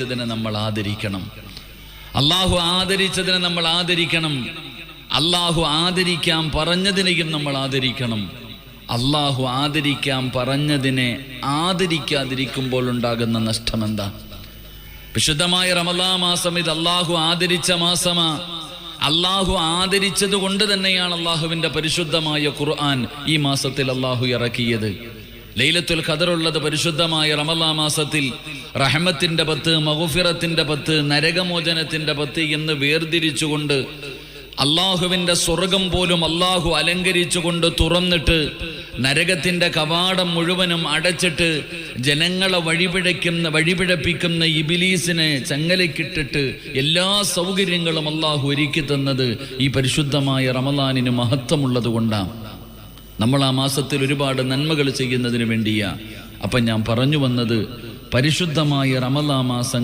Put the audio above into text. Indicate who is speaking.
Speaker 1: ആദരിച്ചതിനെ നമ്മൾ ആദരിക്കണം. അള്ളാഹു ആദരിച്ചതിനെ നമ്മൾ ആദരിക്കണം. അള്ളാഹു ആദരിക്കാൻ പറഞ്ഞതിനെയും നമ്മൾ ആദരിക്കണം. അള്ളാഹു ആദരിക്കാൻ പറഞ്ഞതിനെ ആദരിക്കാതിരിക്കുമ്പോൾ ഉണ്ടാകുന്ന നഷ്ടം എന്താ? വിശുദ്ധമായ റമലാ മാസം ഇത് അള്ളാഹു ആദരിച്ച മാസമാ. അള്ളാഹു ആദരിച്ചത് കൊണ്ട് തന്നെയാണ് അള്ളാഹുവിന്റെ പരിശുദ്ധമായ ഖുർആൻ ഈ മാസത്തിൽ അള്ളാഹു ഇറക്കിയത്. ലൈലത്തുൽ ഖദറുള്ളത് പരിശുദ്ധമായ റമലാ മാസത്തിൽ റഹമത്തിന്റെ പത്ത് മഹുഫിറത്തിന്റെ പത്ത് നരകമോചനത്തിന്റെ പത്ത് എന്ന് വേർതിരിച്ചുകൊണ്ട് അള്ളാഹുവിന്റെ സ്വർഗം പോലും അള്ളാഹു അലങ്കരിച്ചുകൊണ്ട് തുറന്നിട്ട് നരകത്തിന്റെ കവാടം മുഴുവനും അടച്ചിട്ട് ജനങ്ങളെ വഴിപിഴയ്ക്കുന്ന വഴിപിഴപ്പിക്കുന്ന ഇബിലീസിനെ ചങ്ങലക്കിട്ടിട്ട് എല്ലാ സൗകര്യങ്ങളും അള്ളാഹു ഒരുക്കി തന്നത് ഈ പരിശുദ്ധമായ റമലാനിന് മഹത്വമുള്ളത് കൊണ്ടാണ്. നമ്മൾ ആ മാസത്തിൽ ഒരുപാട് നന്മകൾ ചെയ്യുന്നതിന് വേണ്ടിയാ. അപ്പം ഞാൻ പറഞ്ഞു വന്നത് പരിശുദ്ധമായ റമലാ മാസം